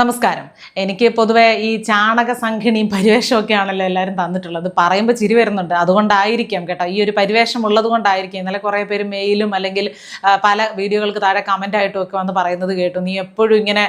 നമസ്കാരം. എനിക്ക് പൊതുവെ ഈ ചാണക സംഘിണിയും പരിവേഷമൊക്കെ ആണല്ലോ എല്ലാവരും തന്നിട്ടുള്ളത്. പറയുമ്പോൾ ചിരി വരുന്നുണ്ട്. അതുകൊണ്ടായിരിക്കാം കേട്ടോ. ഈ ഒരു പരിവേഷം ഉള്ളത് കൊണ്ടായിരിക്കും. ഇന്നലെ കുറേ പേര് മെയിലും അല്ലെങ്കിൽ പല വീഡിയോകൾക്ക് താഴെ കമന്റ് ആയിട്ടും ഒക്കെ വന്ന് പറയുന്നത് കേട്ടു. നീ എപ്പോഴും ഇങ്ങനെ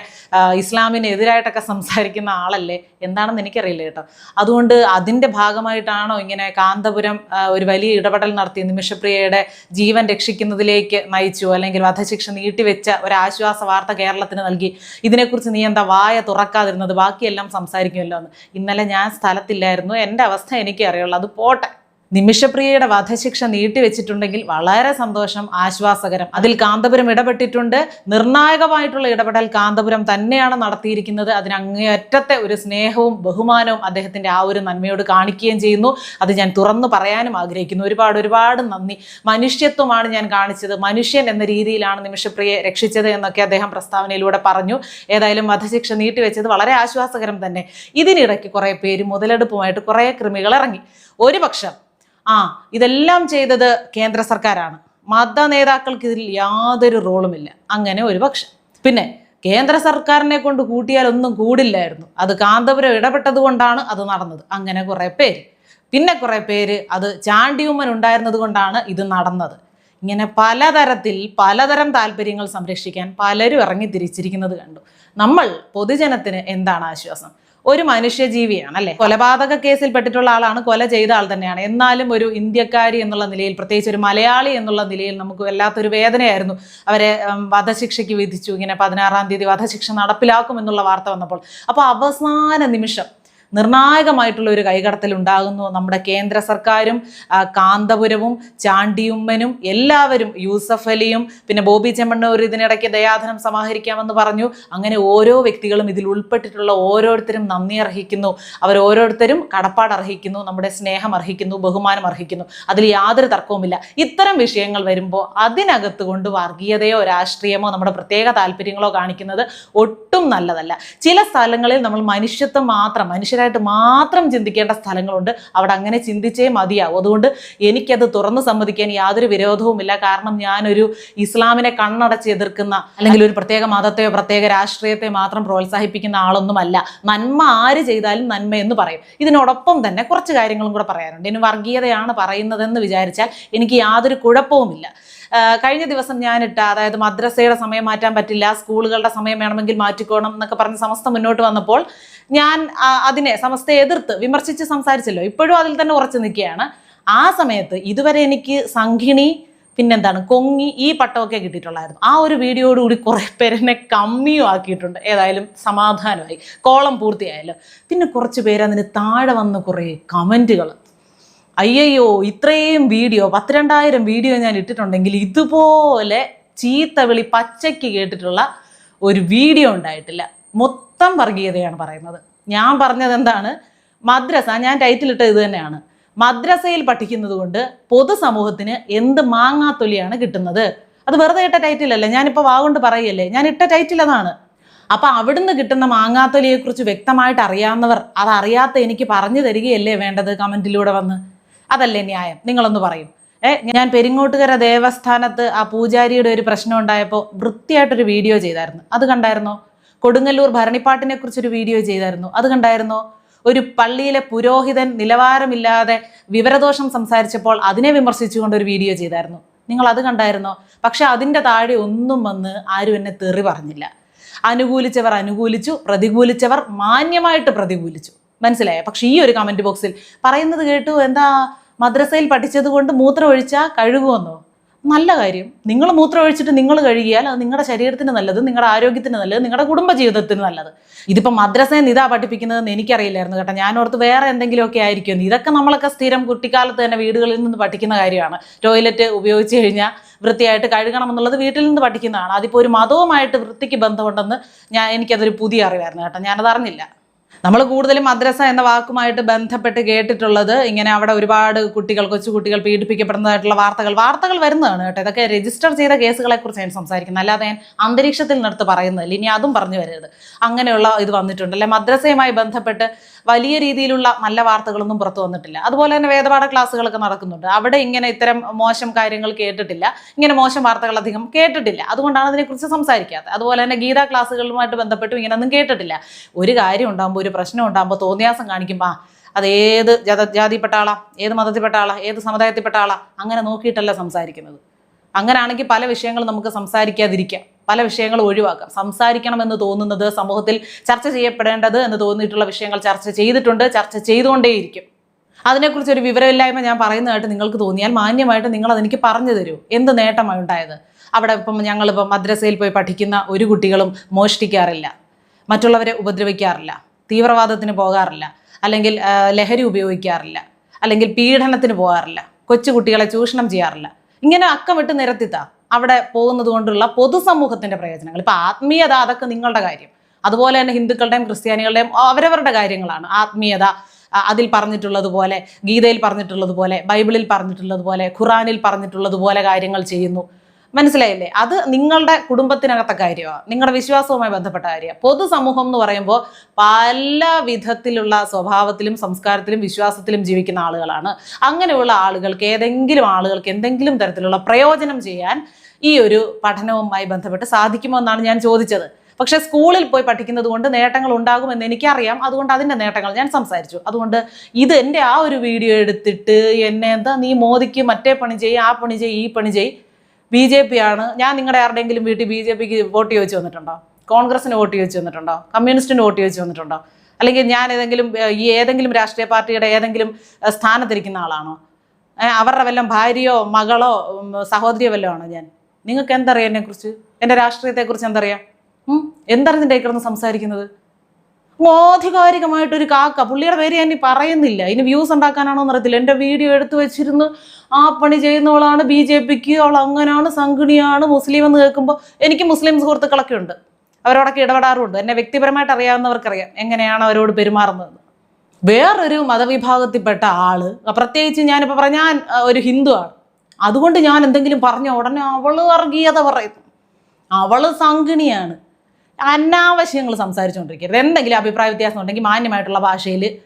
ഇസ്ലാമിനെതിരായിട്ടൊക്കെ സംസാരിക്കുന്ന ആളല്ലേ? എന്താണെന്ന് എനിക്കറിയില്ല കേട്ടോ. അതുകൊണ്ട് അതിന്റെ ഭാഗമായിട്ടാണോ ഇങ്ങനെ കാന്തപുരം ഒരു വലിയ ഇടപെടൽ നടത്തി നിമിഷപ്രിയയുടെ ജീവൻ രക്ഷിക്കുന്നതിലേക്ക് നയിച്ചു അല്ലെങ്കിൽ വധശിക്ഷ നീട്ടിവെച്ച ഒരു ആശ്വാസ വാർത്ത കേരളത്തിന് നൽകി? ഇതിനെക്കുറിച്ച് നീ എന്താ വായ തുറക്കാതിരുന്നത് ബാക്കിയെല്ലാം സംസാരിക്കുമല്ലോ എന്ന്. ഇന്നലെ ഞാൻ സ്ഥലത്തില്ലായിരുന്നു. എന്റെ അവസ്ഥ എനിക്കറിയുള്ളൂ അത് പോട്ടെ. നിമിഷപ്രിയയുടെ വധശിക്ഷ നീട്ടിവെച്ചിട്ടുണ്ടെങ്കിൽ വളരെ സന്തോഷം ആശ്വാസകരം. അതിൽ കാന്തപുരം ഇടപെട്ടിട്ടുണ്ട്. നിർണായകമായിട്ടുള്ള ഇടപെടൽ കാന്തപുരം തന്നെയാണ് നടത്തിയിരിക്കുന്നത്. അതിന് അങ്ങേയറ്റത്തെ ഒരു സ്നേഹവും ബഹുമാനവും അദ്ദേഹത്തിന്റെ ആ ഒരു നന്മയോട് കാണിക്കുകയും ചെയ്യുന്നു. അത് ഞാൻ തുറന്നു പറയാനും ആഗ്രഹിക്കുന്നു. ഒരുപാട് ഒരുപാട് നന്ദി. മനുഷ്യത്വമാണ് ഞാൻ കാണിച്ചത്. മനുഷ്യൻ എന്ന രീതിയിലാണ് നിമിഷപ്രിയെ രക്ഷിച്ചത് എന്നൊക്കെ അദ്ദേഹം പ്രസ്താവനയിലൂടെ പറഞ്ഞു. ഏതായാലും വധശിക്ഷ നീട്ടിവെച്ചത് വളരെ ആശ്വാസകരം തന്നെ. ഇതിനിടയ്ക്ക് കുറേ പേര് മുതലെടുപ്പുമായിട്ട് കുറേ കൃമികൾ ഇറങ്ങി. ഒരു പക്ഷം ആ ഇതെല്ലാം ചെയ്തത് കേന്ദ്ര സർക്കാരാണ്. മത നേതാക്കൾക്ക് ഇതിൽ യാതൊരു റോളുമില്ല. അങ്ങനെ ഒരു പക്ഷം. പിന്നെ കേന്ദ്ര സർക്കാരിനെ കൊണ്ട് കൂട്ടിയാൽ ഒന്നും കൂടില്ലായിരുന്നു. അത് കാന്തപുരം ഇടപെട്ടത് കൊണ്ടാണ് അത് നടന്നത്. അങ്ങനെ കുറേ പേര്. പിന്നെ കുറേ പേര് അത് ചാണ്ടിയുമ്മൻ ഉണ്ടായിരുന്നത് കൊണ്ടാണ് ഇത് നടന്നത്. ഇങ്ങനെ പലതരത്തിൽ പലതരം താല്പര്യങ്ങൾ സംരക്ഷിക്കാൻ പലരും ഇറങ്ങി തിരിച്ചിരിക്കുന്നത് കണ്ടു. നമ്മൾ പൊതുജനത്തിന് എന്താണ് ആശ്വാസം? ഒരു മനുഷ്യജീവിയാണ് അല്ലെ കൊലപാതക കേസിൽ പെട്ടിട്ടുള്ള ആളാണ് കൊല ചെയ്ത ആൾ തന്നെയാണ്. എന്നാലും ഒരു ഇന്ത്യക്കാരി എന്നുള്ള നിലയിൽ പ്രത്യേകിച്ച് ഒരു മലയാളി എന്നുള്ള നിലയിൽ നമുക്ക് വല്ലാത്തൊരു വേദനയായിരുന്നു. അവരെ വധശിക്ഷയ്ക്ക് വിധിച്ചു. ഇങ്ങനെ പതിനാറാം തീയതി വധശിക്ഷ നടപ്പിലാക്കും എന്നുള്ള വാർത്ത വന്നപ്പോൾ. അപ്പോൾ അവസാന നിമിഷം നിർണായകമായിട്ടുള്ള ഒരു കൈകടത്തൽ ഉണ്ടാകുന്നു. നമ്മുടെ കേന്ദ്ര സർക്കാരും കാന്തപുരവും ചാണ്ടിയുമ്മനും എല്ലാവരും യൂസഫ് അലിയും പിന്നെ ബോബി ചെമ്മണ്ണൂർ ഇതിനിടയ്ക്ക് ദയാധനം സമാഹരിക്കാമെന്ന് പറഞ്ഞു. അങ്ങനെ ഓരോ വ്യക്തികളും ഇതിൽ ഉൾപ്പെട്ടിട്ടുള്ള ഓരോരുത്തരും നന്ദി അർഹിക്കുന്നു. അവർ ഓരോരുത്തരും കടപ്പാട് അർഹിക്കുന്നു നമ്മുടെ സ്നേഹം അർഹിക്കുന്നു ബഹുമാനം അർഹിക്കുന്നു. അതിൽ യാതൊരു തർക്കവുമില്ല. ഇത്തരം വിഷയങ്ങൾ വരുമ്പോൾ അതിനകത്ത് കൊണ്ട് വർഗീയതയോ രാഷ്ട്രീയമോ നമ്മുടെ പ്രത്യേക താല്പര്യങ്ങളോ കാണിക്കുന്നത് ഒട്ടും നല്ലതല്ല. ചില സ്ഥലങ്ങളിൽ നമ്മൾ മനുഷ്യത്വം മാത്രം മനുഷ്യരായിട്ട് മാത്രം ചിന്തിക്കേണ്ട സ്ഥലങ്ങളുണ്ട്. അവിടെ അങ്ങനെ ചിന്തിച്ചേ മതിയാവും. അതുകൊണ്ട് എനിക്കത് തുറന്നു സമ്മതിക്കാൻ യാതൊരു വിരോധവുമില്ല. കാരണം ഞാനൊരു ഇസ്ലാമിനെ കണ്ണടച്ച് എതിർക്കുന്ന അല്ലെങ്കിൽ ഒരു പ്രത്യേക മതത്തെയോ പ്രത്യേക രാഷ്ട്രീയത്തെ മാത്രം പ്രോത്സാഹിപ്പിക്കുന്ന ആളൊന്നുമല്ല. നന്മ ആര് ചെയ്താലും നന്മ എന്ന് പറയും. ഇതിനോടൊപ്പം തന്നെ കുറച്ച് കാര്യങ്ങളും കൂടെ പറയാനുണ്ട്. ഇനി വർഗീയതയാണ് പറയുന്നതെന്ന് വിചാരിച്ചാൽ എനിക്ക് യാതൊരു കുഴപ്പവുമില്ല. കഴിഞ്ഞ ദിവസം ഞാനിട്ട അതായത് മദ്രസയുടെ സമയം മാറ്റാൻ പറ്റില്ല സ്കൂളുകളുടെ സമയം വേണമെങ്കിൽ മാറ്റിക്കോണം എന്നൊക്കെ പറഞ്ഞ് സമസ്ത മുന്നോട്ട് വന്നപ്പോൾ ഞാൻ അതിനെ സമസ്തയെ എതിർത്ത് വിമർശിച്ച് സംസാരിച്ചല്ലോ. ഇപ്പോഴും അതിൽ തന്നെ ഉറച്ചു നിൽക്കുകയാണ്. ആ സമയത്ത് ഇതുവരെ എനിക്ക് സംഘിണി പിന്നെന്താണ് കൊങ്ങി ഈ പട്ടമൊക്കെ കിട്ടിയിട്ടുള്ളായിരുന്നു. ആ ഒരു വീഡിയോടുകൂടി കുറേ പേരെന്നെ കമ്മിയും ആക്കിയിട്ടുണ്ട്. ഏതായാലും സമാധാനമായി. കോളം പൂർത്തിയായല്ലോ. പിന്നെ കുറച്ച് പേര് അതിന് താഴെ വന്ന കുറേ കമന്റുകൾ അയ്യയ്യോ ഇത്രയും വീഡിയോ പത്തിരണ്ടായിരം വീഡിയോ ഞാൻ ഇട്ടിട്ടുണ്ടെങ്കിൽ ഇതുപോലെ ചീത്ത വിളി പച്ചയ്ക്ക് കേട്ടിട്ടുള്ള ഒരു വീഡിയോ ഉണ്ടായിട്ടില്ല. മൊത്തം വർഗീയതയാണ് പറയുന്നത്. ഞാൻ പറഞ്ഞത് എന്താണ്? മദ്രസ ഞാൻ ടൈറ്റിൽ ഇട്ട ഇത് തന്നെയാണ്. മദ്രസയിൽ പഠിക്കുന്നത് കൊണ്ട് പൊതുസമൂഹത്തിന് എന്ത് മാങ്ങാത്തൊലിയാണ് കിട്ടുന്നത്? അത് വെറുതെ ഇട്ട ടൈറ്റിലല്ല ഞാനിപ്പോൾ വാഗൊണ്ട് പറയല്ലേ? ഞാൻ ഇട്ട ടൈറ്റിൽ അതാണ്. അപ്പൊ അവിടുന്ന് കിട്ടുന്ന മാങ്ങാത്തൊലിയെ കുറിച്ച് വ്യക്തമായിട്ട് അറിയാവുന്നവർ അതറിയാത്ത എനിക്ക് പറഞ്ഞു തരികയല്ലേ വേണ്ടത് കമന്റിലൂടെ വന്ന്? അതല്ലേ ന്യായം? നിങ്ങളൊന്ന് പറയും. ഏ ഞാൻ പെരിങ്ങോട്ടുകര ദേവസ്ഥാനത്ത് ആ പൂജാരിയുടെ ഒരു പ്രശ്നം ഉണ്ടായപ്പോൾ വൃത്തിയായിട്ടൊരു വീഡിയോ ചെയ്തായിരുന്നു. അത് കണ്ടായിരുന്നോ? കൊടുങ്ങല്ലൂർ ഭരണിപ്പാട്ടിനെ കുറിച്ചൊരു വീഡിയോ ചെയ്തായിരുന്നു. അത് കണ്ടായിരുന്നോ? ഒരു പള്ളിയിലെ പുരോഹിതൻ നിലവാരമില്ലാതെ വിവരദോഷം സംസാരിച്ചപ്പോൾ അതിനെ വിമർശിച്ചുകൊണ്ട് ഒരു വീഡിയോ ചെയ്തായിരുന്നു. നിങ്ങൾ അത് കണ്ടായിരുന്നോ? പക്ഷെ അതിന്റെ താഴെ ഒന്നും വന്ന് ആരും എന്നെ തെറി പറഞ്ഞില്ല. അനുകൂലിച്ചവർ അനുകൂലിച്ചു പ്രതികൂലിച്ചവർ മാന്യമായിട്ട് പ്രതികൂലിച്ചു. മനസ്സിലായോ? പക്ഷെ ഈ ഒരു കമന്റ് ബോക്സിൽ പറയുന്നത് കേട്ടു എന്താ മദ്രസയിൽ പഠിച്ചത് കൊണ്ട് മൂത്രം ഒഴിച്ചാൽ കഴുകുമെന്നോ നല്ല കാര്യം. നിങ്ങൾ മൂത്രം ഒഴിച്ചിട്ട് നിങ്ങൾ കഴുകിയാൽ അത് നിങ്ങളുടെ ശരീരത്തിന് നല്ലത് നിങ്ങളുടെ ആരോഗ്യത്തിന് നല്ലത് നിങ്ങളുടെ കുടുംബ ജീവിതത്തിന് നല്ലത്. ഇതിപ്പോൾ മദ്രസയിൽ നിന്ന് പഠിപ്പിക്കുന്നതെന്ന് എനിക്കറിയില്ലായിരുന്നു കേട്ടോ. ഞാൻ ഓർത്ത് വേറെ എന്തെങ്കിലുമൊക്കെ ആയിരിക്കും ഇതൊക്കെ നമ്മളൊക്കെ സ്ഥിരം കുട്ടിക്കാലത്ത് തന്നെ വീടുകളിൽ നിന്ന് പഠിക്കുന്ന കാര്യമാണ്. ടോയ്ലറ്റ് ഉപയോഗിച്ച് കഴിഞ്ഞാൽ വൃത്തിയായിട്ട് കഴുകണം എന്നുള്ളത് വീട്ടിൽ നിന്ന് പഠിക്കുന്നതാണ്. അതിപ്പോൾ ഒരു മതവുമായിട്ട് വൃത്തിക്ക് ബന്ധമുണ്ടെന്ന് ഞാൻ എനിക്കതൊരു പുതിയ അറിവായിരുന്നു കേട്ടോ. ഞാനത് അറിഞ്ഞില്ല നമ്മൾ കൂടുതലും മദ്രസ എന്ന വാക്കുമായിട്ട് ബന്ധപ്പെട്ട് കേട്ടിട്ടുള്ളത് ഇങ്ങനെ അവിടെ ഒരുപാട് കുട്ടികൾ കൊച്ചുകുട്ടികൾ പീഡിപ്പിക്കപ്പെടുന്നതായിട്ടുള്ള വാർത്തകൾ വാർത്തകൾ വരുന്നതാണ് കേട്ടോ. ഇതൊക്കെ രജിസ്റ്റർ ചെയ്ത കേസുകളെ കുറിച്ച് ഞാൻ സംസാരിക്കുന്നത് അല്ലാതെ ഞാൻ അന്തരീക്ഷത്തിൽ നിർത്ത് പറയുന്നില്ല. ഇനി അതും പറഞ്ഞു വരരുത്. അങ്ങനെയുള്ള ഇത് വന്നിട്ടുണ്ട്. അല്ലെ മദ്രസയുമായി ബന്ധപ്പെട്ട് വലിയ രീതിയിലുള്ള നല്ല വാർത്തകളൊന്നും പുറത്തു വന്നിട്ടില്ല. അതുപോലെ തന്നെ വേദപാഠ ക്ലാസ്സുകളൊക്കെ നടക്കുന്നുണ്ട്. അവിടെ ഇങ്ങനെ ഇത്തരം മോശം കാര്യങ്ങൾ കേട്ടിട്ടില്ല. ഇങ്ങനെ മോശം വാർത്തകൾ അധികം കേട്ടിട്ടില്ല. അതുകൊണ്ടാണ് അതിനെക്കുറിച്ച് സംസാരിക്കാത്തത്. അതുപോലെ തന്നെ ഗീതാ ക്ലാസ്സുകളുമായിട്ട് ബന്ധപ്പെട്ടും ഇങ്ങനെയൊന്നും കേട്ടിട്ടില്ല. ഒരു കാര്യം ഉണ്ടാകുമ്പോൾ ഒരു പ്രശ്നം ഉണ്ടാകുമ്പോൾ തോന്നിയാസം കാണിക്കുമ്പോൾ അത് ഏത് ജാത ജാതിപ്പെട്ട ആളാ ഏത് മതത്തിൽപ്പെട്ട ആളാ ഏത് സമുദായത്തിൽപ്പെട്ട ആളാ അങ്ങനെ നോക്കിയിട്ടല്ല സംസാരിക്കുന്നത്. അങ്ങനെയാണെങ്കിൽ പല വിഷയങ്ങളും നമുക്ക് സംസാരിക്കാതിരിക്കാം. പല വിഷയങ്ങൾ ഒഴിവാക്കാം. സംസാരിക്കണമെന്ന് തോന്നുന്നത് സമൂഹത്തിൽ ചർച്ച ചെയ്യപ്പെടേണ്ടത് എന്ന് തോന്നിയിട്ടുള്ള വിഷയങ്ങൾ ചർച്ച ചെയ്തിട്ടുണ്ട് ചർച്ച ചെയ്തുകൊണ്ടേയിരിക്കും. അതിനെക്കുറിച്ച് ഒരു വിവരമില്ലായ്മ ഞാൻ പറയുന്നതായിട്ട് നിങ്ങൾക്ക് തോന്നിയാൽ മാന്യമായിട്ട് നിങ്ങൾ അതെനിക്ക് പറഞ്ഞു തരൂ. എന്ത് നേട്ടമാണ് ഉണ്ടായത്? അവിടെ ഇപ്പം ഞങ്ങളിപ്പം മദ്രസയിൽ പോയി പഠിക്കുന്ന ഒരു കുട്ടികളും മോഷ്ടിക്കാറില്ല. മറ്റുള്ളവരെ ഉപദ്രവിക്കാറില്ല. തീവ്രവാദത്തിന് പോകാറില്ല. അല്ലെങ്കിൽ ലഹരി ഉപയോഗിക്കാറില്ല. അല്ലെങ്കിൽ പീഡനത്തിന് പോകാറില്ല. കൊച്ചു കുട്ടികളെ ചൂഷണം ചെയ്യാറില്ല. ഇങ്ങനെ അക്കമിട്ട് നിരത്തിത്താ. അവിടെ പോകുന്നത് കൊണ്ടുള്ള പൊതുസമൂഹത്തിന്റെ പ്രയോജനങ്ങൾ. ഇപ്പൊ ആത്മീയത അതൊക്കെ നിങ്ങളുടെ കാര്യം. അതുപോലെ തന്നെ ഹിന്ദുക്കളുടെയും ക്രിസ്ത്യാനികളുടെയും അവരവരുടെ കാര്യങ്ങളാണ്. ആത്മീയത അതിൽ പറഞ്ഞിട്ടുള്ളതുപോലെ ഗീതയിൽ പറഞ്ഞിട്ടുള്ളതുപോലെ ബൈബിളിൽ പറഞ്ഞിട്ടുള്ളതുപോലെ ഖുറാനിൽ പറഞ്ഞിട്ടുള്ളതുപോലെ കാര്യങ്ങൾ ചെയ്യുന്നു. മനസ്സിലായില്ലേ? അത് നിങ്ങളുടെ കുടുംബത്തിനകത്തെ കാര്യമാണ്. നിങ്ങളുടെ വിശ്വാസവുമായി ബന്ധപ്പെട്ട കാര്യമാണ്. പൊതുസമൂഹം എന്ന് പറയുമ്പോൾ പല വിധത്തിലുള്ള സ്വഭാവത്തിലും സംസ്കാരത്തിലും വിശ്വാസത്തിലും ജീവിക്കുന്ന ആളുകളാണ്. അങ്ങനെയുള്ള ആളുകൾക്ക് ഏതെങ്കിലും ആളുകൾക്ക് എന്തെങ്കിലും തരത്തിലുള്ള പ്രയോജനം ചെയ്യാൻ ഈ ഒരു പഠനവുമായി ബന്ധപ്പെട്ട് സാധിക്കുമോ എന്നാണ് ഞാൻ ചോദിച്ചത്. പക്ഷേ സ്കൂളിൽ പോയി പഠിക്കുന്നത് കൊണ്ട് നേട്ടങ്ങൾ ഉണ്ടാകുമെന്ന് എനിക്കറിയാം. അതുകൊണ്ട് അതിന്റെ നേട്ടങ്ങൾ ഞാൻ സംസാരിച്ചു. അതുകൊണ്ട് ഇത് എന്റെ ആ ഒരു വീഡിയോ എടുത്തിട്ട് എന്നെ എന്താ നീ മോദിക്ക് മറ്റേ പണി ചെയ്യ് ആ പണി ചെയ്യ് ഈ പണി ചെയ്യ് ബി ജെ പി ആണ്. ഞാൻ നിങ്ങളുടെ ആരുടെയെങ്കിലും വീട്ടിൽ ബി ജെ പിക്ക് വോട്ട് ചോദിച്ചു വന്നിട്ടുണ്ടോ? കോൺഗ്രസിന് വോട്ട് ചോദിച്ചു വന്നിട്ടുണ്ടോ? കമ്മ്യൂണിസ്റ്റിന് വോട്ട് ചോദിച്ചു വന്നിട്ടുണ്ടോ? അല്ലെങ്കിൽ ഞാൻ ഏതെങ്കിലും ഈ ഏതെങ്കിലും രാഷ്ട്രീയ പാർട്ടിയുടെ ഏതെങ്കിലും സ്ഥാനത്തിരിക്കുന്ന ആളാണോ? അവരുടെ വല്ലതും ഭാര്യയോ മകളോ സഹോദരിയോ വല്ലതും ആണോ ഞാൻ? നിങ്ങൾക്ക് എന്തറിയാം എന്നെക്കുറിച്ച്? എന്റെ രാഷ്ട്രീയത്തെക്കുറിച്ച് എന്തറിയാം? എന്തറിഞ്ഞിട്ടേക്കിടന്ന് എന്തറിഞ്ഞിട്ടേ കിടന്ന് സംസാരിക്കുന്നത്? ആധികാരികമായിട്ടൊരു കാക്ക. പുള്ളിയുടെ പേര് ഞാൻ പറയുന്നില്ല. ഇനി വ്യൂസ് ഉണ്ടാക്കാനാണോ എന്നറിയത്തില്ല. എന്റെ വീഡിയോ എടുത്തു വെച്ചിരുന്ന് ആ പണി ചെയ്യുന്നവളാണ് ബി ജെ പിക്ക് അവൾ അങ്ങനെയാണ് സംഘിണിയാണ് മുസ്ലിം എന്ന് കേൾക്കുമ്പോൾ എനിക്ക് മുസ്ലിം സുഹൃത്തുക്കളൊക്കെ ഉണ്ട്. അവരോടൊക്കെ ഇടപെടാറുണ്ട്. എന്നെ വ്യക്തിപരമായിട്ട് അറിയാവുന്നവർക്കറിയാം എങ്ങനെയാണ് അവരോട് പെരുമാറുന്നത്. വേറൊരു മതവിഭാഗത്തിൽപ്പെട്ട ആൾ പ്രത്യേകിച്ച് ഞാനിപ്പോൾ പറഞ്ഞ ഞാൻ ഒരു ഹിന്ദു ആണ്. അതുകൊണ്ട് ഞാൻ എന്തെങ്കിലും പറഞ്ഞ ഉടനെ അവൾ വർഗീയത പറയുന്നു. അവൾ സംഘിണിയാണ് അനാവശ്യങ്ങൾ സംസാരിച്ചുകൊണ്ടിരിക്കരുത്. എന്തെങ്കിലും അഭിപ്രായ വ്യത്യാസം ഉണ്ടെങ്കിൽ മാന്യമായിട്ടുള്ള ഭാഷയിൽ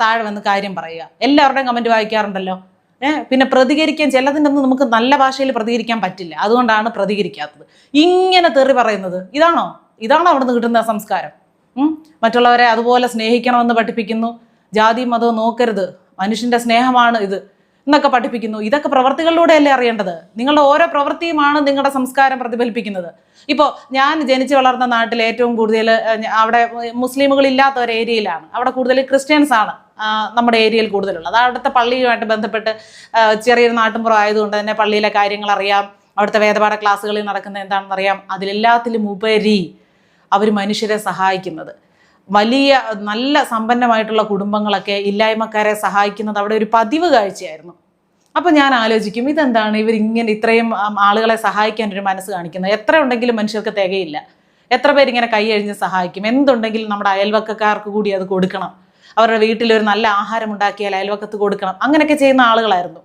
താഴെ വന്ന് കാര്യം പറയുക. എല്ലാവരുടെയും കമന്റ് വായിക്കാറുണ്ടല്ലോ. ഏഹ് പിന്നെ പ്രതികരിക്കാൻ ചിലതിന്റെ ഒന്നും നമുക്ക് നല്ല ഭാഷയിൽ പ്രതികരിക്കാൻ പറ്റില്ല. അതുകൊണ്ടാണ് പ്രതികരിക്കാത്തത്. ഇങ്ങനെ തെറി പറയുന്നത്. ഇതാണോ? ഇതാണോ അവിടെ നിന്ന് കിട്ടുന്ന സംസ്കാരം? മറ്റുള്ളവരെ അതുപോലെ സ്നേഹിക്കണമെന്ന് പഠിപ്പിക്കുന്നു. ജാതി മതവും നോക്കരുത്. മനുഷ്യന്റെ സ്നേഹമാണ് ഇത്. എന്നൊക്കെ പഠിപ്പിക്കുന്നു. ഇതൊക്കെ പ്രവർത്തികളിലൂടെയല്ലേ അറിയേണ്ടത്? നിങ്ങളുടെ ഓരോ പ്രവൃത്തിയുമാണ് നിങ്ങളുടെ സംസ്കാരം പ്രതിഫലിപ്പിക്കുന്നത്. ഇപ്പോൾ ഞാൻ ജനിച്ചു വളർന്ന നാട്ടിൽ ഏറ്റവും കൂടുതൽ അവിടെ മുസ്ലിമുകൾ ഇല്ലാത്ത ഒരു ഏരിയയിലാണ്. അവിടെ കൂടുതൽ ക്രിസ്ത്യൻസ് ആണ് നമ്മുടെ ഏരിയയിൽ കൂടുതലുള്ളത്. അവിടുത്തെ പള്ളിയുമായിട്ട് ബന്ധപ്പെട്ട് ചെറിയൊരു നാട്ടുമ്പുറം ആയതുകൊണ്ട് തന്നെ പള്ളിയിലെ കാര്യങ്ങൾ അറിയാം. അവിടുത്തെ വേദപാഠ ക്ലാസ്സുകളിൽ നടക്കുന്ന എന്താണെന്ന് അറിയാം. അതിലെല്ലാത്തിലും ഉപരി അവർ മനുഷ്യരെ സഹായിക്കുന്നത്. വലിയ നല്ല സമ്പന്നമായിട്ടുള്ള കുടുംബങ്ങളൊക്കെ ഇല്ലായ്മക്കാരെ സഹായിക്കുന്നത് അവിടെ ഒരു പതിവ് കാഴ്ചയായിരുന്നു. അപ്പം ഞാൻ ആലോചിക്കും ഇതെന്താണ് ഇവർ ഇങ്ങനെ ഇത്രയും ആളുകളെ സഹായിക്കാൻ ഒരു മനസ്സ് കാണിക്കുന്നത്? എത്ര ഉണ്ടെങ്കിലും മനുഷ്യർക്ക് തികയില്ല. എത്ര പേരിങ്ങനെ കൈ അഴിഞ്ഞ് സഹായിക്കും? എന്തുണ്ടെങ്കിലും നമ്മുടെ അയൽവക്കക്കാർക്ക് കൂടി അത് കൊടുക്കണം. അവരുടെ വീട്ടിൽ ഒരു നല്ല ആഹാരം ഉണ്ടാക്കിയാൽ അയൽവക്കത്ത് കൊടുക്കണം. അങ്ങനെയൊക്കെ ചെയ്യുന്ന ആളുകളായിരുന്നു.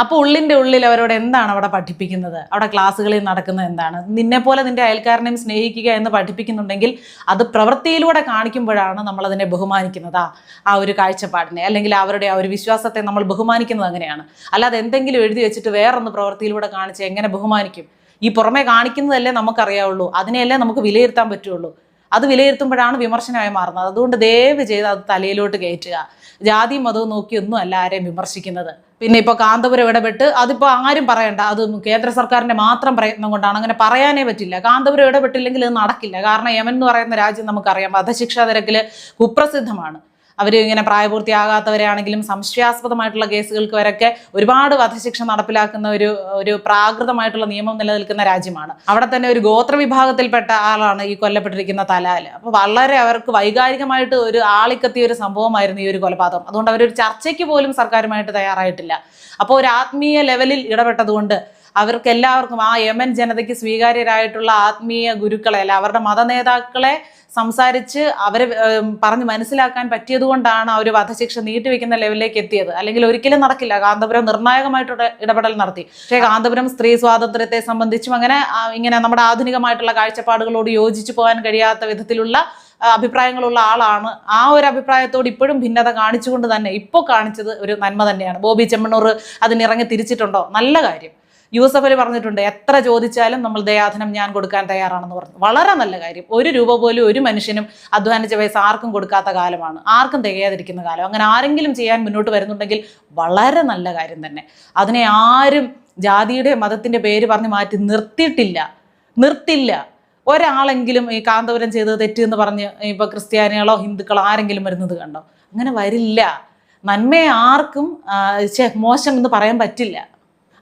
അപ്പോൾ ഉള്ളിന്റെ ഉള്ളിൽ അവരോട് എന്താണ് അവിടെ പഠിപ്പിക്കുന്നത്? അവിടെ ക്ലാസ്സുകളിൽ നടക്കുന്നത് എന്താണ്? നിന്നെപ്പോലെ നിന്റെ അയൽക്കാരനെയും സ്നേഹിക്കുക എന്ന് പഠിപ്പിക്കുന്നുണ്ടെങ്കിൽ അത് പ്രവൃത്തിയിലൂടെ കാണിക്കുമ്പോഴാണ് നമ്മൾ അതിനെ ബഹുമാനിക്കുന്നത്. ആ ആ ഒരു കാഴ്ചപ്പാടിനെ. അല്ലെങ്കിൽ അവരുടെ ആ ഒരു വിശ്വാസത്തെ നമ്മൾ ബഹുമാനിക്കുന്നത് അങ്ങനെയാണ്. അല്ലാതെ എന്തെങ്കിലും എഴുതി വെച്ചിട്ട് വേറൊന്ന് പ്രവൃത്തിയിലൂടെ കാണിച്ച് എങ്ങനെ ബഹുമാനിക്കും? ഈ പുറമെ കാണിക്കുന്നതല്ലേ നമുക്കറിയാവുള്ളൂ. അതിനെയല്ലേ നമുക്ക് വിലയിരുത്താൻ പറ്റുള്ളൂ? അത് വിലയിരുത്തുമ്പോഴാണ് വിമർശനമായി മാറുന്നത്. അതുകൊണ്ട് ദയവ് ചെയ്ത് അത് തലയിലോട്ട് കയറ്റുക. ജാതി മതവും നോക്കിയൊന്നും അല്ല ആരെയും വിമർശിക്കുന്നത്. പിന്നെ ഇപ്പോൾ കാന്തപുരം ഇടപെട്ട് അതിപ്പോൾ ആരും പറയണ്ട. അത് കേന്ദ്ര സർക്കാരിന്റെ മാത്രം പ്രയത്നം കൊണ്ടാണ്. അങ്ങനെ പറയാനേ പറ്റില്ല. കാന്തപുരം ഇടപെട്ടില്ലെങ്കിൽ ഇത് നടക്കില്ല. കാരണം യമൻ എന്ന് പറയുന്ന രാജ്യം നമുക്കറിയാം വധശിക്ഷാ നിരക്കിൽ കുപ്രസിദ്ധമാണ്. അവർ ഇങ്ങനെ പ്രായപൂർത്തിയാകാത്തവരാണെങ്കിലും സംശയാസ്പദമായിട്ടുള്ള കേസുകൾക്ക് വരൊക്കെ ഒരുപാട് വധശിക്ഷ നടപ്പിലാക്കുന്ന ഒരു ഒരു പ്രാകൃതമായിട്ടുള്ള നിയമം നിലനിൽക്കുന്ന രാജ്യമാണ്. അവിടെ തന്നെ ഒരു ഗോത്ര വിഭാഗത്തിൽപ്പെട്ട ആളാണ് ഈ കൊല്ലപ്പെട്ടിരിക്കുന്ന തലാൽ അപ്പോൾ വളരെ അവർക്ക് വൈകാരികമായിട്ട് ഒരു ആളിക്കത്തിയ ഒരു സംഭവമായിരുന്നു ഈ ഒരു കൊലപാതകം. അതുകൊണ്ട് അവരൊരു ചർച്ചയ്ക്ക് പോലും സർക്കാരുമായിട്ട് തയ്യാറായിട്ടില്ല. അപ്പോൾ ഒരു ആത്മീയ ലെവലിൽ ഇടപെട്ടതുകൊണ്ട് അവർക്ക് എല്ലാവർക്കും ആ യമൻ ജനതയ്ക്ക് സ്വീകാര്യരായിട്ടുള്ള ആത്മീയ ഗുരുക്കളെ അല്ല അവരുടെ മത നേതാക്കളെ സംസാരിച്ച് അവരെ പറഞ്ഞ് മനസ്സിലാക്കാൻ പറ്റിയതുകൊണ്ടാണ് ഒരു വധശിക്ഷ നീട്ടിവെക്കുന്ന ലെവലിലേക്ക് എത്തിയത്. അല്ലെങ്കിൽ ഒരിക്കലും നടക്കില്ല. കാന്തപുരം നിർണായകമായിട്ടുള്ള ഇടപെടൽ നടത്തി. പക്ഷേ കാന്തപുരം സ്ത്രീ സ്വാതന്ത്ര്യത്തെ സംബന്ധിച്ചും അങ്ങനെ ഇങ്ങനെ നമ്മുടെ ആധുനികമായിട്ടുള്ള കാഴ്ചപ്പാടുകളോട് യോജിച്ചു പോകാൻ കഴിയാത്ത വിധത്തിലുള്ള അഭിപ്രായങ്ങളുള്ള ആളാണ്. ആ ഒരു അഭിപ്രായത്തോട് ഇപ്പോഴും ഭിന്നത കാണിച്ചുകൊണ്ട് തന്നെ ഇപ്പോൾ കാണിച്ചത് ഒരു നന്മ തന്നെയാണ്. ബോബി ചെമ്മണ്ണൂർ അതിനിറങ്ങി തിരിച്ചിട്ടുണ്ടോ? നല്ല കാര്യം. യൂസഫ് അലി പറഞ്ഞിട്ടുണ്ട് എത്ര ചോദിച്ചാലും നമ്മൾ ദയാധനം ഞാൻ കൊടുക്കാൻ തയ്യാറാണെന്ന് പറഞ്ഞു. വളരെ നല്ല കാര്യം. ഒരു രൂപ പോലും ഒരു മനുഷ്യനും അധ്വാനിച്ച പൈസ ആർക്കും കൊടുക്കാത്ത കാലമാണ്. ആർക്കും തികയാതിരിക്കുന്ന കാലം. അങ്ങനെ ആരെങ്കിലും ചെയ്യാൻ മുന്നോട്ട് വരുന്നുണ്ടെങ്കിൽ വളരെ നല്ല കാര്യം തന്നെ. അതിനെ ആരും ജാതിയുടെ മതത്തിന്റെ പേര് പറഞ്ഞ് മാറ്റി നിർത്തിയിട്ടില്ല. നിർത്തില്ല. ഒരാളെങ്കിലും ഈ കാന്തപുരം ചെയ്തത് തെറ്റ് എന്ന് പറഞ്ഞ് ഇപ്പോൾ ക്രിസ്ത്യാനികളോ ഹിന്ദുക്കളോ ആരെങ്കിലും വരുന്നത് കണ്ടോ? അങ്ങനെ വരില്ല. നന്മയെ ആർക്കും മോശം എന്ന് പറയാൻ പറ്റില്ല.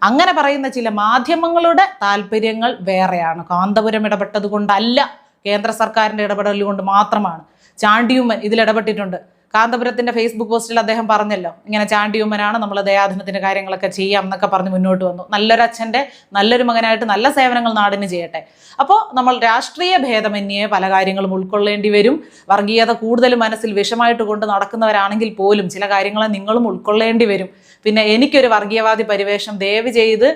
അങ്ങനെ പറയുന്ന ചില മാധ്യമങ്ങളുടെ താല്പര്യങ്ങൾ വേറെയാണ്. കാന്തപുരം ഇടപെട്ടത് കൊണ്ടല്ല കേന്ദ്ര സർക്കാരിന്റെ ഇടപെടൽ കൊണ്ട് മാത്രമാണ്. ചാണ്ടിയുമ്മൻ ഇതിൽ ഇടപെട്ടിട്ടുണ്ട്. കാന്തപുരത്തിന്റെ ഫേസ്ബുക്ക് പോസ്റ്റിൽ അദ്ദേഹം പറഞ്ഞല്ലോ ഇങ്ങനെ ചാണ്ടിയുമ്മനാണ് നമ്മൾ ദയാധനത്തിന്റെ കാര്യങ്ങളൊക്കെ ചെയ്യാം എന്നൊക്കെ പറഞ്ഞ് മുന്നോട്ട് വന്നു. നല്ലൊരു അച്ഛന്റെ നല്ലൊരു മകനായിട്ട് നല്ല സേവനങ്ങൾ നാടിന് ചെയ്യട്ടെ. അപ്പോൾ നമ്മൾ രാഷ്ട്രീയ ഭേദമന്യേ പല കാര്യങ്ങളും ഉൾക്കൊള്ളേണ്ടി വരും. വർഗീയത കൂടുതൽ മനസ്സിൽ വിഷമായിട്ട് കൊണ്ട് നടക്കുന്നവരാണെങ്കിൽ പോലും ചില കാര്യങ്ങളെ നിങ്ങളും ഉൾക്കൊള്ളേണ്ടി വരും. പിന്നെ എനിക്കൊരു വർഗീയവാദി പരിവേഷം ദയവ് ചെയ്ത്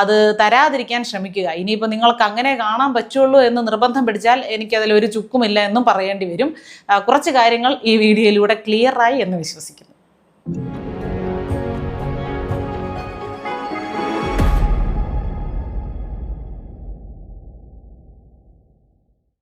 അത് തരാതിരിക്കാൻ ശ്രമിക്കുക. ഇനിയിപ്പോൾ നിങ്ങൾക്ക് അങ്ങനെ കാണാൻ പറ്റുള്ളൂ എന്ന് നിർബന്ധം പിടിച്ചാൽ എനിക്കതിൽ ഒരു ചുക്കുമില്ല എന്നും പറയേണ്ടി വരും. കുറച്ച് കാര്യങ്ങൾ ഈ വീഡിയോയിലൂടെ ക്ലിയറായി എന്ന് വിശ്വസിക്കുന്നു.